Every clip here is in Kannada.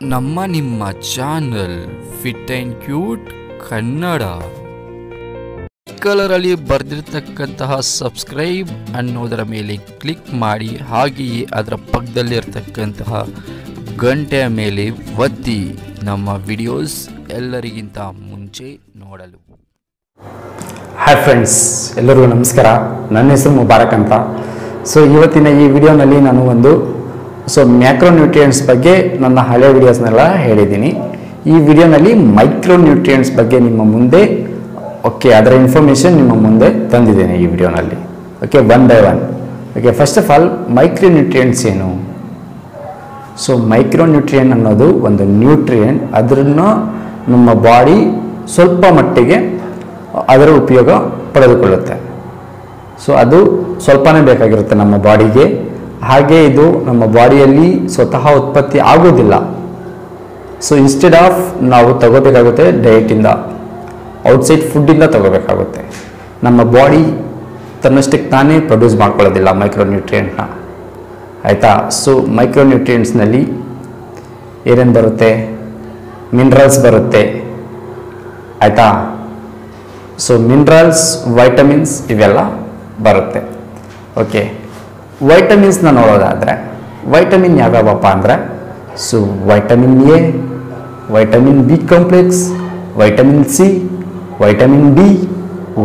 ನಮ್ಮ ನಿಮ್ಮ channel fit and cute Kannada. ಕಲರಲ್ಲಿ ಬರೆದಿರ್ತಕ್ಕಂತಹ ಸಬ್ಸ್ಕ್ರೈಬ್ ಅನ್ನೋದರ ಮೇಲೆ ಕ್ಲಿಕ್ ಮಾಡಿ, ಹಾಗೆಯೇ ಅದರ ಪಕ್ಕದಲ್ಲಿರ್ತಕ್ಕಂತಹ ಗಂಟೆಯ ಮೇಲೆ ಒತ್ತಿ ನಮ್ಮ ವಿಡಿಯೋಸ್ ಎಲ್ಲರಿಗಿಂತ ಮುಂಚೆ ನೋಡಲು. ಹಾಯ್ ಫ್ರೆಂಡ್ಸ್ ಎಲ್ಲರಿಗೂ ನಮಸ್ಕಾರ. ನನ್ನ ಹೆಸರು ಮುಬಾರಕ್ ಅಂತ. ಸೊ ಇವತ್ತಿನ ಈ ವಿಡಿಯೋನಲ್ಲಿ ನಾನು ಒಂದು ಸೊ ಮ್ಯಾಕ್ರೋನ್ಯೂಟ್ರಿಯೆಂಟ್ಸ್ ಬಗ್ಗೆ ನನ್ನ ಹಳೆ ವಿಡಿಯೋಸ್ನೆಲ್ಲ ಹೇಳಿದ್ದೀನಿ. ಈ ವಿಡಿಯೋನಲ್ಲಿ ಮೈಕ್ರೋ ನ್ಯೂಟ್ರಿಯೆಂಟ್ಸ್ ಬಗ್ಗೆ ನಿಮ್ಮ ಮುಂದೆ ಓಕೆ ಅದರ ಇನ್ಫಾರ್ಮೇಷನ್ ನಿಮ್ಮ ಮುಂದೆ ತಂದಿದ್ದೇನೆ ಈ ವಿಡಿಯೋನಲ್ಲಿ okay one by one okay first of all micronutrients ಏನು? ಸೊ ಮೈಕ್ರೋನ್ಯೂಟ್ರಿಯನ್ ಅನ್ನೋದು ಒಂದು ನ್ಯೂಟ್ರಿಯೆಂಟ್ ಅದನ್ನು ನಮ್ಮ ಬಾಡಿ ಸ್ವಲ್ಪ ಮಟ್ಟಿಗೆ, ಅದರ ಉಪಯೋಗ ಪಡೆದುಕೊಳ್ಳುತ್ತೆ. ಸೊ ಅದು ಸ್ವಲ್ಪನೇ ಬೇಕಾಗಿರುತ್ತೆ ನಮ್ಮ ಬಾಡಿಗೆ ಹಾಗೆ ಇದು ನಮ್ಮ ಬಾಡಿಯಲ್ಲಿ ಸ್ವತಃ ಉತ್ಪತ್ತಿ ಆಗೋದಿಲ್ಲ ಸೊ ಇನ್ಸ್ಟೆಡ್ ಆಫ್ ನಾವು ತಗೋಬೇಕಾಗುತ್ತೆ ಡಯಟಿಂದ ಔಟ್ಸೈಡ್ ಫುಡ್ಡಿಂದ ತಗೋಬೇಕಾಗುತ್ತೆ. ನಮ್ಮ ಬಾಡಿ ತನ್ನಷ್ಟಕ್ಕೆ ತಾನೇ ಪ್ರೊಡ್ಯೂಸ್ ಮಾಡ್ಕೊಳ್ಳೋದಿಲ್ಲ ಮೈಕ್ರೋನ್ಯೂಟ್ರಿಯೆಂಟ್ನ ಆಯಿತಾ? ಸೊ ಮೈಕ್ರೋನ್ಯೂಟ್ರಿಯೆಂಟ್ಸ್ನಲ್ಲಿ ಏನೇನು ಬರುತ್ತೆ? ಮಿನರಲ್ಸ್ ಬರುತ್ತೆ. ಆಯಿತಾ? ಸೊ ಮಿನರಲ್ಸ್ ವೈಟಮಿನ್ಸ್ ಇವೆಲ್ಲ ಬರುತ್ತೆ. ಓಕೆ ವೈಟಮಿನ್ಸ್ನ ನೋಡೋದಾದರೆ, ವೈಟಮಿನ್ ಯಾವ್ಯಾವಪ್ಪ ಅಂದರೆ, so vitamin A, vitamin B complex, vitamin C, vitamin D,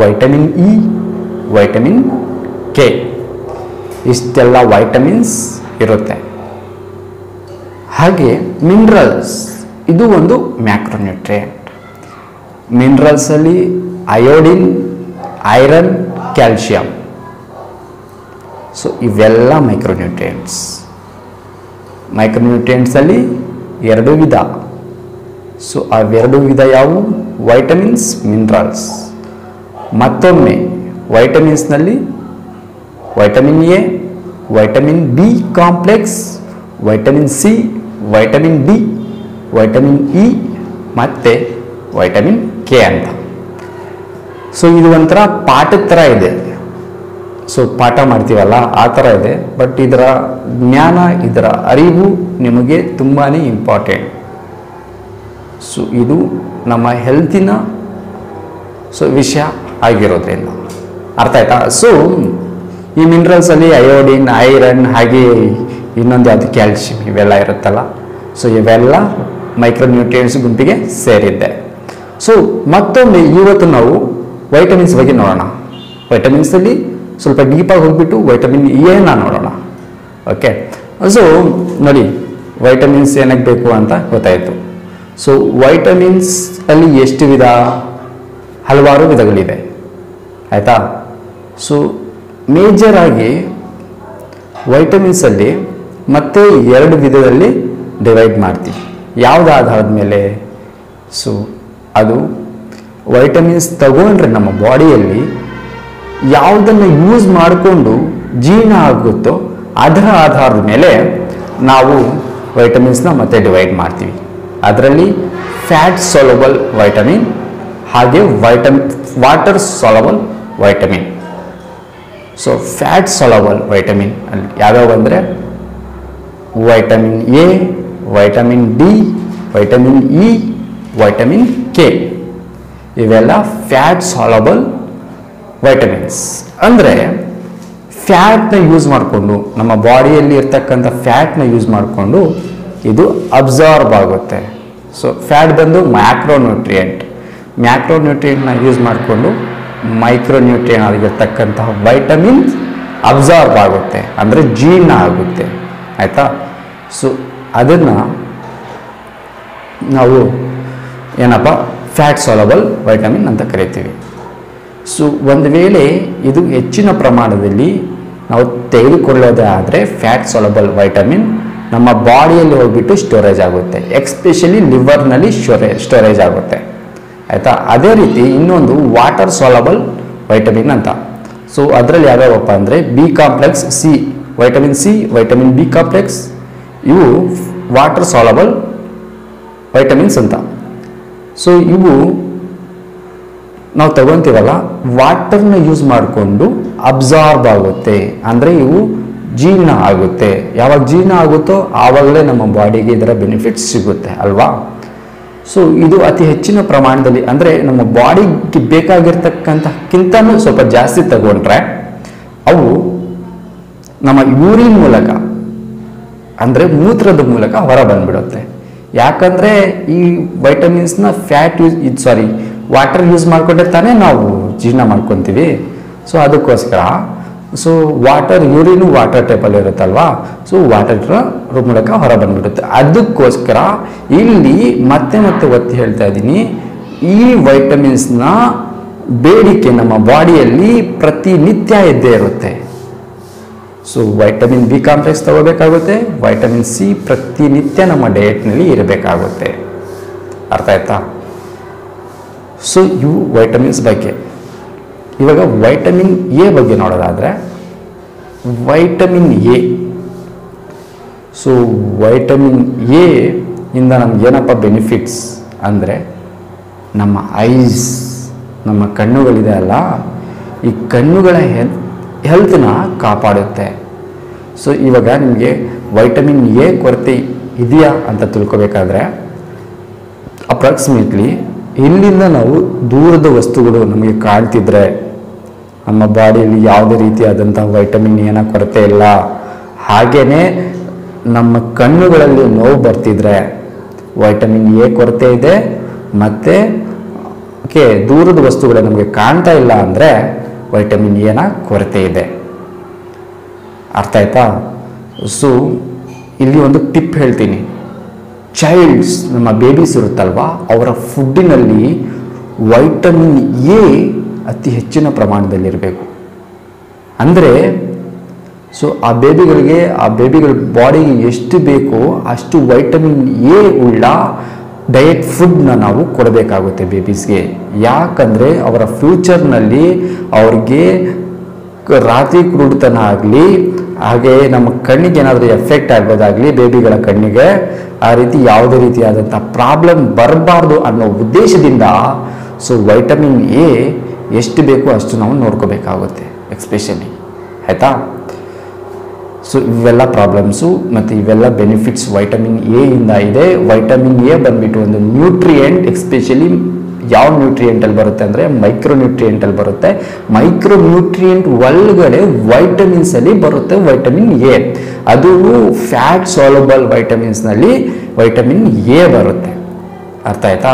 vitamin E, vitamin K. ಇಷ್ಟೆಲ್ಲ ವೈಟಮಿನ್ಸ್ ಇರುತ್ತೆ. ಹಾಗೆ ಮಿನರಲ್ಸ್, ಇದು ಒಂದು ಮ್ಯಾಕ್ರೋನ್ಯೂಟ್ರಿಯೆಂಟ್. ಮಿನರಲ್ಸಲ್ಲಿ ಅಯೋಡಿನ್, ಐರನ್, ಕ್ಯಾಲ್ಶಿಯಂ. ಸೊ ಇವೆಲ್ಲ ಮೈಕ್ರೋನ್ಯೂಟ್ರಿಯೆಂಟ್ಸ್ ಮೈಕ್ರೋನ್ಯೂಟ್ರಿಯೆಂಟ್ಸಲ್ಲಿ ಎರಡು ವಿಧ. ಸೊ ಅವೆರಡು ವಿಧ ಯಾವುವು? ವೈಟಮಿನ್ಸ್ ಮಿನರಲ್ಸ್ ಮತ್ತೊಮ್ಮೆ ವೈಟಮಿನ್ಸ್ನಲ್ಲಿ vitamin A vitamin B complex vitamin C vitamin D vitamin E ಮತ್ತು ವೈಟಮಿನ್ ಕೆ ಅಂತ. ಸೊ ಇದು ಒಂಥರ ಪಾಠದ ಥರ ಇದೆ. ಸೊ ಪಾಠ ಮಾಡ್ತೀವಲ್ಲ, ಆ ಥರ ಇದೆ. ಬಟ್ ಇದರ ಜ್ಞಾನ, ಇದರ ಅರಿವು ನಿಮಗೆ ತುಂಬಾ ಇಂಪಾರ್ಟೆಂಟ್ ಸೊ ಇದು ನಮ್ಮ ಹೆಲ್ತಿನ ಸೊ ವಿಷಯ ಆಗಿರೋದ್ರಿಂದ. ಅರ್ಥ ಆಯ್ತಾ? ಸೊ ಈ ಮಿನರಲ್ಸಲ್ಲಿ ಅಯೋಡಿನ್ ಐರನ್ ಹಾಗೆ ಇನ್ನೊಂದು ಯಾವುದು ಕ್ಯಾಲ್ಶಿಯಂ ಇವೆಲ್ಲ ಇರುತ್ತಲ್ಲ. ಸೊ ಇವೆಲ್ಲ ಮೈಕ್ರೋನ್ಯೂಟ್ರಿಯೆಂಟ್ಸ್ ಗುಂಪಿಗೆ ಸೇರಿದ್ದೆ ಸೊ ಮತ್ತೊಮ್ಮೆ ಇವತ್ತು ನಾವು ವೈಟಮಿನ್ಸ್ ಬಗ್ಗೆ ನೋಡೋಣ. ವೈಟಮಿನ್ಸಲ್ಲಿ ಸ್ವಲ್ಪ ಡೀಪಾಗಿ ಹೋಗ್ಬಿಟ್ಟು ವೈಟಮಿನ್ ಎನ ನೋಡೋಣ. ಓಕೆ ಸೊ ನೋಡಿ ವೈಟಮಿನ್ಸ್ ಏನಕ್ಕೆ ಬೇಕು ಅಂತ ಗೊತ್ತಾಯಿತು. ಸೊ ವೈಟಮಿನ್ಸ್ ಅಲ್ಲಿ ಎಷ್ಟು ವಿಧ? ಹಲವಾರು ವಿಧಗಳಿವೆ. ಆಯಿತಾ? ಸೊ ಮೇಜರ್ ಆಗಿ ವೈಟಮಿನ್ಸಲ್ಲಿ ಮತ್ತೆ ಎರಡು ವಿಧದಲ್ಲಿ ಡಿವೈಡ್ ಮಾಡ್ತೀವಿ. ಯಾವ್ದು ಆಧಾರದ ಮೇಲೆ? ಸೊ ಅದು ವೈಟಮಿನ್ಸ್ ತಗೊಂಡ್ರೆ ನಮ್ಮ ಬಾಡಿಯಲ್ಲಿ ಯಾವುದನ್ನು ಯೂಸ್ ಮಾಡಿಕೊಂಡು ಜೀರ್ಣ ಆಗುತ್ತೋ ಅದರ ಆಧಾರದ ಮೇಲೆ ನಾವು ವೈಟಮಿನ್ಸ್ನ ಮತ್ತೆ ಡಿವೈಡ್ ಮಾಡ್ತೀವಿ. ಅದರಲ್ಲಿ ಫ್ಯಾಟ್ ಸೊಲಬಲ್ ವೈಟಮಿನ್ ಹಾಗೆ vitamin water soluble vitamin so fat soluble vitamin ಅಲ್ಲಿ ಯಾವ್ಯಾವ ಅಂದರೆ vitamin A vitamin D vitamin E vitamin K ಇವೆಲ್ಲ ಫ್ಯಾಟ್ ಸಾಲಬಲ್ ವೈಟಮಿನ್ಸ್ ಅಂದರೆ ಫ್ಯಾಟ್ನ ಯೂಸ್ ಮಾಡಿಕೊಂಡು, ನಮ್ಮ ಬಾಡಿಯಲ್ಲಿ ಇರ್ತಕ್ಕಂಥ ಫ್ಯಾಟ್ನ ಯೂಸ್ ಮಾಡಿಕೊಂಡು ಇದು ಅಬ್ಸಾರ್ಬ್ ಆಗುತ್ತೆ. ಸೊ ಫ್ಯಾಟ್ ಬಂದು ಮ್ಯಾಕ್ರೋನ್ಯೂಟ್ರಿಯೆಂಟ್ ಮ್ಯಾಕ್ರೋನ್ಯೂಟ್ರಿಯೆಂಟ್ನ ಯೂಸ್ ಮಾಡಿಕೊಂಡು ಮೈಕ್ರೋನ್ಯೂಟ್ರಿಯನ್ ಆಗಿರ್ತಕ್ಕಂತಹ ವೈಟಮಿನ್ಸ್ ಅಬ್ಸಾರ್ಬ್ ಆಗುತ್ತೆ. ಅಂದರೆ ಜೀರ್ಣ ಆಗುತ್ತೆ. ಆಯಿತಾ? ಸೊ ಅದನ್ನು ನಾವು ಏನಪ್ಪ? ಫ್ಯಾಟ್ ಸಾಲಬಲ್ ವೈಟಮಿನ್ ಅಂತ ಕರಿತೀವಿ. ಸೊ, ಒಂದು ವೇಳೆ ಇದು ಹೆಚ್ಚಿನ ಪ್ರಮಾಣದಲ್ಲಿ ನಾವು ತೆಗೆದುಕೊಳ್ಳೋದೇ ಆದರೆ ಫ್ಯಾಟ್ ಸೊಲಬಲ್ ವೈಟಮಿನ್ ನಮ್ಮ ಬಾಡಿಯಲ್ಲಿ ಹೋಗ್ಬಿಟ್ಟು ಸ್ಟೋರೇಜ್ ಆಗುತ್ತೆ. ಎಕ್ಸ್ಪೆಷಲಿ ಲಿವರ್ನಲ್ಲಿ ಸ್ಟೋರೇ ಸ್ಟೋರೇಜ್ ಆಗುತ್ತೆ. ಆಯಿತಾ? ಅದೇ ರೀತಿ ಇನ್ನೊಂದು ವಾಟರ್ ಸೊಲಬಲ್ ವೈಟಮಿನ್ ಅಂತ. ಸೊ ಅದರಲ್ಲಿ ಯಾವ್ಯಾವಪ್ಪ ಅಂದರೆ B complex C vitamin C vitamin B complex ಇವು ವಾಟರ್ ಸಾಲಬಲ್ ವೈಟಮಿನ್ಸ್ ಅಂತ. ಸೊ ಇವು ನಾವು ತಗೊತೀವಲ್ಲ ವಾಟರ್ನ ಯೂಸ್ ಮಾಡಿಕೊಂಡು ಅಬ್ಸಾರ್ಬ್ ಆಗುತ್ತೆ. ಅಂದರೆ ಇವು ಜೀರ್ಣ ಆಗುತ್ತೆ. ಯಾವಾಗ ಜೀರ್ಣ ಆಗುತ್ತೋ ಆವಾಗಲೇ ನಮ್ಮ ಬಾಡಿಗೆ ಇದರ ಬೆನಿಫಿಟ್ಸ್ ಸಿಗುತ್ತೆ, ಅಲ್ವಾ? ಸೊ ಇದು ಅತಿ ಹೆಚ್ಚಿನ ಪ್ರಮಾಣದಲ್ಲಿ, ಅಂದರೆ ನಮ್ಮ ಬಾಡಿಗೆ ಬೇಕಾಗಿರ್ತಕ್ಕಂಥಕ್ಕಿಂತನೂ ಸ್ವಲ್ಪ ಜಾಸ್ತಿ ತಗೊಂಡ್ರೆ ಅವು ನಮ್ಮ ಯೂರಿನ್ ಮೂಲಕ, ಅಂದರೆ ಮೂತ್ರದ ಮೂಲಕ ಹೊರ ಬಂದ್ಬಿಡುತ್ತೆ. ಯಾಕಂದರೆ ಈ ವೈಟಮಿನ್ಸ್ನ ಫ್ಯಾಟ್ ಯೂಸ್ ಇದು ಸಾರಿ ವಾಟರ್ ಯೂಸ್ ಮಾಡಿಕೊಂಡ್ರೆ ತಾನೇ ನಾವು ಜೀರ್ಣ ಮಾಡ್ಕೊತೀವಿ. ಸೊ ಅದಕ್ಕೋಸ್ಕರ ಸೊ ವಾಟರ್ ಯೂರಿನು ವಾಟರ್ ಟೈಪಲ್ಲಿ ಇರುತ್ತಲ್ವಾ? ಸೊ ವಾಟರ್ ಮೂಲಕ ಹೊರ ಬಂದ್ಬಿಡುತ್ತೆ. ಅದಕ್ಕೋಸ್ಕರ ಇಲ್ಲಿ ಮತ್ತೆ ಮತ್ತೆ ಒತ್ತಿ ಹೇಳ್ತಾ ಇದ್ದೀನಿ. ಈ ವೈಟಮಿನ್ಸ್ನ ಬೇಡಿಕೆ ನಮ್ಮ ಬಾಡಿಯಲ್ಲಿ ಪ್ರತಿನಿತ್ಯ ಇದ್ದೇ ಇರುತ್ತೆ. ಸೊ ವೈಟಮಿನ್ ಬಿ ಕಾಂಪ್ಲೆಕ್ಸ್ ತಗೋಬೇಕಾಗುತ್ತೆ. ವೈಟಮಿನ್ ಸಿ ಪ್ರತಿನಿತ್ಯ ನಮ್ಮ ಡಯೆಟ್ನಲ್ಲಿ ಇರಬೇಕಾಗುತ್ತೆ. ಅರ್ಥ ಆಯ್ತಾ? ಸೊ ಇವು ವೈಟಮಿನ್ಸ್ ಬಗ್ಗೆ. ಇವಾಗ ವೈಟಮಿನ್ ಎ ಬಗ್ಗೆ ನೋಡೋದಾದರೆ vitamin A so vitamin A ಇಂದ ನಮ್ಗೆ ಏನಪ್ಪ ಬೆನಿಫಿಟ್ಸ್ ಅಂದರೆ, ನಮ್ಮ ಐಸ್ ನಮ್ಮ ಕಣ್ಣುಗಳಿದೆ ಅಲ್ಲ, ಈ ಕಣ್ಣುಗಳ ಹೆಲ್ ಹೆಲ್ತನ್ನ ಕಾಪಾಡುತ್ತೆ. ಸೊ ಇವಾಗ ನಿಮಗೆ ವೈಟಮಿನ್ ಎ ಕೊರತೆ ಇದೆಯಾ ಅಂತ ತಿಳ್ಕೊಬೇಕಾದ್ರೆ ಅಪ್ರಾಕ್ಸಿಮೇಟ್ಲಿ ಇಲ್ಲಿಂದ ನಾವು ದೂರದ ವಸ್ತುಗಳು ನಮಗೆ ಕಾಣ್ತಿದ್ರೆ, ನಮ್ಮ ಬಾಡಿಯಲ್ಲಿ ಯಾವುದೇ ರೀತಿಯಾದಂಥ ವೈಟಮಿನ್ ಏನ ಕೊರತೆ ಇಲ್ಲ. ಹಾಗೆಯೇ ನಮ್ಮ ಕಣ್ಣುಗಳಲ್ಲಿ ನೋವು ಬರ್ತಿದ್ರೆ ವೈಟಮಿನ್ ಎ ಕೊರತೆ ಇದೆ, ಮತ್ತು ಓಕೆ ದೂರದ ವಸ್ತುಗಳು ನಮಗೆ ಕಾಣ್ತಾ ಇಲ್ಲ ಅಂದರೆ ವೈಟಮಿನ್ ಎನ ಕೊರತೆ ಇದೆ. ಅರ್ಥ ಆಯ್ತಾ? ಸೊ ಇಲ್ಲಿ ಒಂದು ಟಿಪ್ ಹೇಳ್ತೀನಿ. ಚೈಲ್ಡ್ಸ್ ನಮ್ಮ ಬೇಬೀಸ್ ಇರುತ್ತಲ್ವಾ, ಅವರ ಫುಡ್ಡಿನಲ್ಲಿ ವೈಟಮಿನ್ ಎ ಅತಿ ಹೆಚ್ಚಿನ ಪ್ರಮಾಣದಲ್ಲಿರಬೇಕು. ಅಂದರೆ ಸೊ ಆ ಬೇಬಿಗಳಿಗೆ ಆ ಬೇಬಿಗಳ ಬಾಡಿಗೆ ಎಷ್ಟು ಬೇಕೋ ಅಷ್ಟು ವೈಟಮಿನ್ ಎ ಉಳ್ಳ ಡಯಟ್ ಫುಡ್ನ ನಾವು ಕೊಡಬೇಕಾಗುತ್ತೆ ಬೇಬೀಸ್ಗೆ ಯಾಕಂದರೆ, ಅವರ ಫ್ಯೂಚರ್ನಲ್ಲಿ ಅವ್ರಿಗೆ ರಾತ್ರಿ ಕುರುಡುತನ ಆಗಲಿ ಹಾಗೆ ನಮ್ಮ ಕಣ್ಣಿಗೆ ಏನಾದರೂ ಎಫೆಕ್ಟ್ ಆಗೋದಾಗಲಿ, ಬೇಬಿಗಳ ಕಣ್ಣಿಗೆ, ಆ ರೀತಿ ಯಾವುದೇ ರೀತಿಯಾದಂಥ ಪ್ರಾಬ್ಲಮ್ ಬರಬಾರ್ದು ಅನ್ನೋ ಉದ್ದೇಶದಿಂದ ಸೊ ವೈಟಮಿನ್ ಎ ಎಷ್ಟು ಬೇಕೋ ಅಷ್ಟು ನಾವು ನೋಡ್ಕೋಬೇಕಾಗುತ್ತೆ ಎಕ್ಸ್ಪೆಷಲಿ ಆಯಿತಾ? ಸೊ ಇವೆಲ್ಲ ಪ್ರಾಬ್ಲಮ್ಸು ಮತ್ತು ಇವೆಲ್ಲ ಬೆನಿಫಿಟ್ಸ್ ವೈಟಮಿನ್ ಎ ಇಂದ ಇದೆ. ವೈಟಮಿನ್ ಎ ಬಂದ್ಬಿಟ್ಟು ಒಂದು ನ್ಯೂಟ್ರಿಯೆಂಟ್ ಎಕ್ಸ್ಪೆಷಲಿ ಯಾವ ನ್ಯೂಟ್ರಿಯೆಂಟಲ್ಲಿ ಬರುತ್ತೆ ಅಂದರೆ ಮೈಕ್ರೋ ನ್ಯೂಟ್ರಿಯೆಂಟಲ್ಲಿ ಬರುತ್ತೆ. ಮೈಕ್ರೋ ನ್ಯೂಟ್ರಿಯೆಂಟ್ ಒಳಗಡೆ ವೈಟಮಿನ್ಸಲ್ಲಿ ಬರುತ್ತೆ ವೈಟಮಿನ್ ಎ ಅದು ಫ್ಯಾಟ್ ಸಾಲಬಲ್ ವೈಟಮಿನ್ಸ್ನಲ್ಲಿ ವೈಟಮಿನ್ ಎ ಬರುತ್ತೆ. ಅರ್ಥ ಆಯ್ತಾ?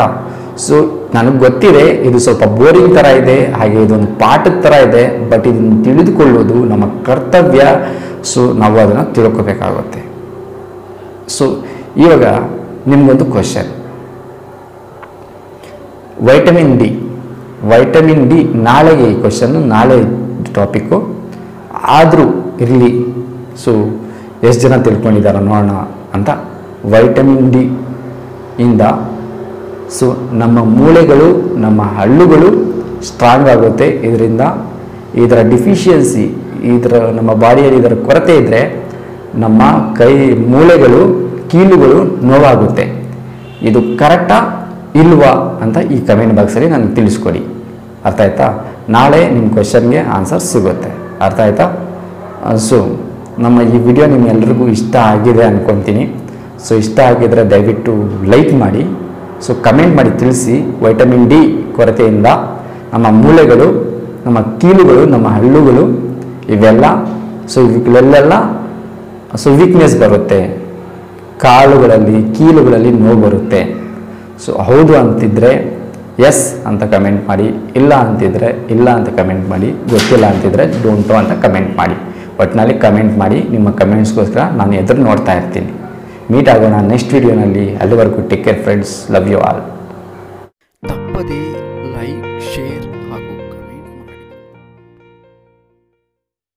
ಸೊ ನನಗೆ ಗೊತ್ತಿದೆ, ಇದು ಸ್ವಲ್ಪ ಬೋರಿಂಗ್ ಥರ ಇದೆ, ಹಾಗೆ ಇದೊಂದು ಪಾಠದ ಥರ ಇದೆ ಬಟ್ ಇದನ್ನು ತಿಳಿದುಕೊಳ್ಳೋದು ನಮ್ಮ ಕರ್ತವ್ಯ. ಸೊ ನಾವು ಅದನ್ನು ತಿಳ್ಕೊಬೇಕಾಗುತ್ತೆ. ಸೊ ಇವಾಗ ನಿಮಗೊಂದು question vitamin D vitamin D ನಾಳೆಗೆ ಈ ಕ್ವಶನ್ ನಾಳೆ ಟಾಪಿಕ್ಕು ಆದರೂ ಇರಲಿ. ಸೊ ಎಷ್ಟು ಜನ ತಿಳ್ಕೊಂಡಿದ್ದಾರೆ ನೋಡೋಣ ಅಂತ. ವೈಟಮಿನ್ ಡಿ ಇಂದ ಸೊ ನಮ್ಮ ಮೂಳೆಗಳು, ನಮ್ಮ ಹಳ್ಳುಗಳು ಸ್ಟ್ರಾಂಗ್ ಆಗುತ್ತೆ. ಇದರಿಂದ ಇದರ ಡಿಫಿಷಿಯನ್ಸಿ ಇದರ ನಮ್ಮ ಬಾಡಿಯಲ್ಲಿ ಇದರ ಕೊರತೆ ಇದ್ದರೆ ನಮ್ಮ ಕೈ ಮೂಳೆಗಳು, ಕೀಲುಗಳು ನೋವಾಗುತ್ತೆ. ಇದು ಕರೆಕ್ಟಾ ಇಲ್ವಾ ಅಂತ ಈ ಕಮೆಂಟ್ ಬಾಕ್ಸಲ್ಲಿ ನನಗೆ ತಿಳಿಸ್ಕೊಡಿ. ಅರ್ಥ ಆಯ್ತಾ? ನಾಳೆ ನಿಮ್ಮ ಕ್ವೆಶನ್ಗೆ ಆನ್ಸರ್ ಸಿಗುತ್ತೆ. ಅರ್ಥ ಆಯ್ತಾ? ಸೊ ನಮ್ಮ ಈ ವಿಡಿಯೋ ನಿಮ್ಮೆಲ್ರಿಗೂ ಇಷ್ಟ ಆಗಿದೆ ಅಂದ್ಕೊತೀನಿ ಸೊ ಇಷ್ಟ ಆಗಿದ್ರೆ ದಯವಿಟ್ಟು ಲೈಕ್ ಮಾಡಿ. ಸೊ ಕಮೆಂಟ್ ಮಾಡಿ ತಿಳಿಸಿ. ವೈಟಮಿನ್ ಡಿ ಕೊರತೆಯಿಂದ ನಮ್ಮ ಮೂಳೆಗಳು, ನಮ್ಮ ಕೀಲುಗಳು, ನಮ್ಮ ಹಳ್ಳುಗಳು ಇವೆಲ್ಲ ಸೊ ಇವುಗಳೆಲ್ಲ ಸೊ ವೀಕ್ನೆಸ್ ಬರುತ್ತೆ. ಕಾಲುಗಳಲ್ಲಿ, ಕೀಲುಗಳಲ್ಲಿ ನೋವು ಬರುತ್ತೆ. ಸೊ ಹೌದು ಅಂತಿದ್ರೆ ಎಸ್ ಅಂತ ಕಮೆಂಟ್ ಮಾಡಿ, ಇಲ್ಲ ಅಂತಿದ್ರೆ, ಇಲ್ಲ ಅಂತ ಕಮೆಂಟ್ ಮಾಡಿ, ಗೊತ್ತಿಲ್ಲ ಅಂತಿದ್ರೆ ಡೋಂಟು ಅಂತ ಕಮೆಂಟ್ ಮಾಡಿ. ಒಟ್ಟಿನಲ್ಲಿ ಕಮೆಂಟ್ ಮಾಡಿ, ನಿಮ್ಮ ಕಮೆಂಟ್ಸ್ಗೋಸ್ಕರ ನಾನು ಎದುರು ನೋಡ್ತಾ ಇರ್ತೀನಿ. ಮೀಟ್ ಆಗೋಣ ನೆಕ್ಸ್ಟ್ ವಿಡಿಯೋನಲ್ಲಿ ಅಲ್ಲಿವರೆಗೂ take care friends love you all ತಪ್ಪದೇ